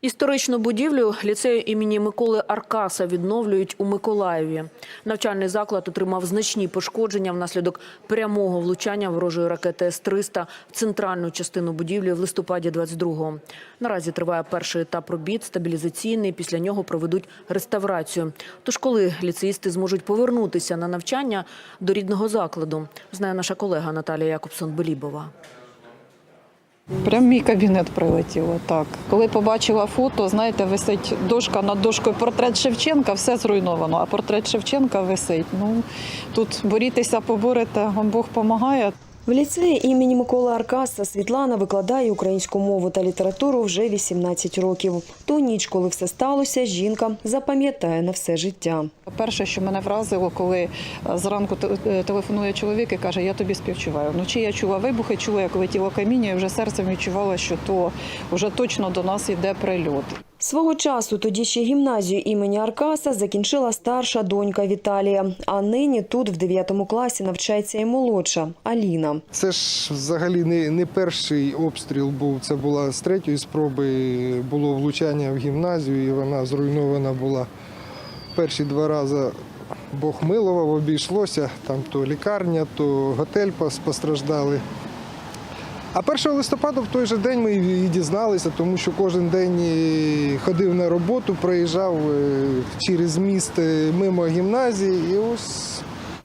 Історичну будівлю ліцею імені Миколи Аркаса відновлюють у Миколаєві. Навчальний заклад отримав значні пошкодження внаслідок прямого влучання ворожої ракети С-300 в центральну частину будівлі в листопаді 22-го. Наразі триває перший етап робіт, стабілізаційний. Після нього проведуть реставрацію. Тож коли ліцеїсти зможуть повернутися на навчання до рідного закладу, знає наша колега Наталія Якобсон-Белібова. Прям мій кабінет прилетіло. Так, коли побачила фото, знаєте, висить дошка над дошкою портрет Шевченка, все зруйновано. А портрет Шевченка висить. Ну тут борітеся, поборете, вам Бог допомагає. В ліцеї імені Миколи Аркаса Світлана викладає українську мову та літературу вже 18 років. Ту ніч, коли все сталося, жінка запам'ятає на все життя. Перше, що мене вразило, коли е, зранку е, телефонує чоловік і каже, я тобі співчуваю. Вночі я чула вибухи, чула, як летіло каміння, і вже серцем відчувала, що то вже точно до нас йде прильот. Свого часу тоді ще гімназію імені Аркаса закінчила старша донька Віталія. А нині тут в 9 класі навчається і молодша Аліна. Це ж взагалі не, не перший обстріл був. Це була з третьої спроби. Було влучання в гімназію, і вона зруйнована була перші два рази. Бог милував, обійшлося. Там то лікарня, то готель постраждали. А 1 листопада в той же день ми і дізналися, тому що кожен день ходив на роботу, проїжджав е, через міст е, мимо гімназії. І ось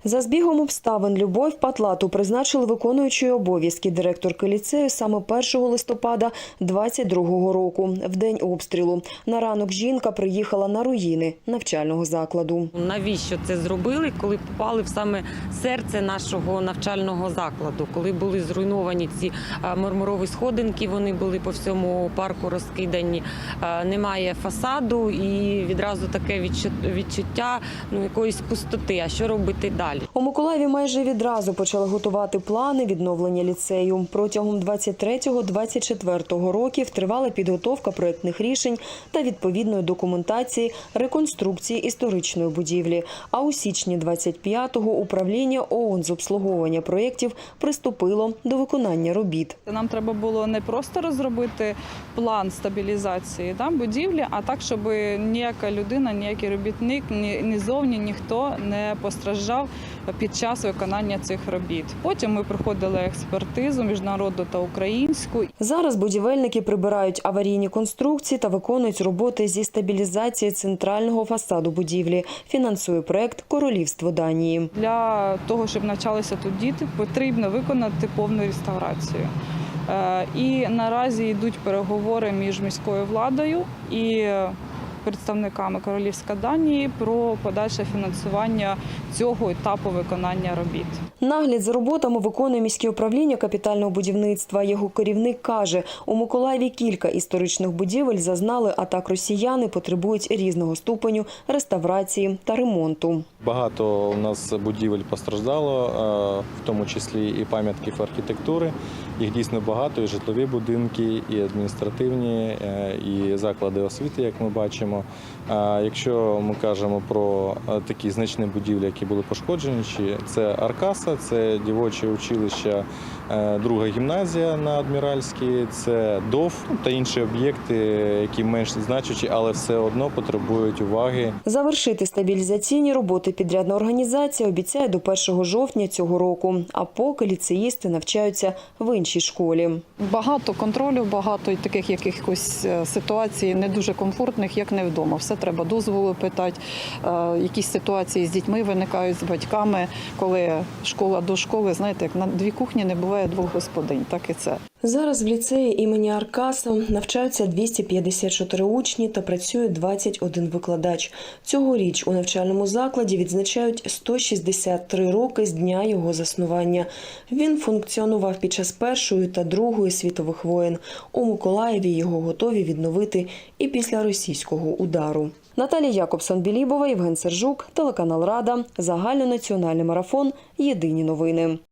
За збігом обставин Любов Патлату призначили виконуючою обов'язки директорки ліцею саме 1 листопада 22-го року, в день обстрілу. На ранок жінка приїхала на руїни навчального закладу. Навіщо це зробили, коли попали в саме серце нашого навчального закладу, коли були зруйновані ці е, мармурові сходинки, вони були по всьому парку розкидані. е, Немає фасаду і відразу таке відчут- відчуття ну якоїсь пустоти. А що робити далі? У Миколаєві майже відразу почали готувати плани відновлення ліцею. Протягом 23-24 років тривала підготовка проєктних рішень та відповідної документації реконструкції історичної будівлі. А у січні 25-го управління ООН з обслуговування проєктів приступило до виконання робіт. Нам треба було не просто розробити план стабілізації да, будівлі, а так, щоб ніяка людина, ніякий робітник, ні, ні зовні ніхто не постраждав під час виконання цих робіт. Потім ми проходили експертизу міжнародну та українську. Зараз будівельники прибирають аварійні конструкції та виконують роботи зі стабілізації центрального фасаду будівлі. Фінансує проект Королівство Данії. Для того, щоб навчалися тут діти, потрібно виконати повну реставрацію. Е, І наразі йдуть переговори між міською владою і представниками Королівська Данії про подальше фінансування цього етапу виконання робіт. Нагляд за роботами виконує міське управління капітального будівництва. Його керівник каже, у Миколаєві кілька історичних будівель зазнали атак росіяни, потребують різного ступеню реставрації та ремонту. Багато у нас будівель постраждало, е, в тому числі і пам'ятків архітектури. Їх дійсно багато, і житлові будинки, і адміністративні, е, і заклади освіти, як ми бачимо. А Якщо ми кажемо про такі значні будівлі, які були пошкоджені, це Аркаса, це дівоче училище, е, друга гімназія на Адміральській, це ДОВ ну, та інші об'єкти, які менш значущі, але все одно потребують уваги Завершити стабілізаційні роботи підрядна організація обіцяє до 1 жовтня цього року. А поки ліцеїсти навчаються в іншій школі. Багато контролю, багато таких якихось е, ситуацій не дуже комфортних, як не вдома. Все треба дозволу питати. Е, Якісь ситуації з дітьми виникають з батьками, коли школа до школи, знаєте, як на дві кухні не буває двох господинь, так і це. Зараз в ліцеї імені Аркаса навчаються 254 учні та працює 21 викладач. Цьогоріч у навчальному закладі відзначають 163 роки з дня його заснування. Він функціонував під час Першої та Другої світових воєн. У Миколаєві його готові відновити і після російського удару. Наталія Якобсон-Білібова, Євген Сержук, телеканал Рада, загальнонаціональний марафон. Єдині новини.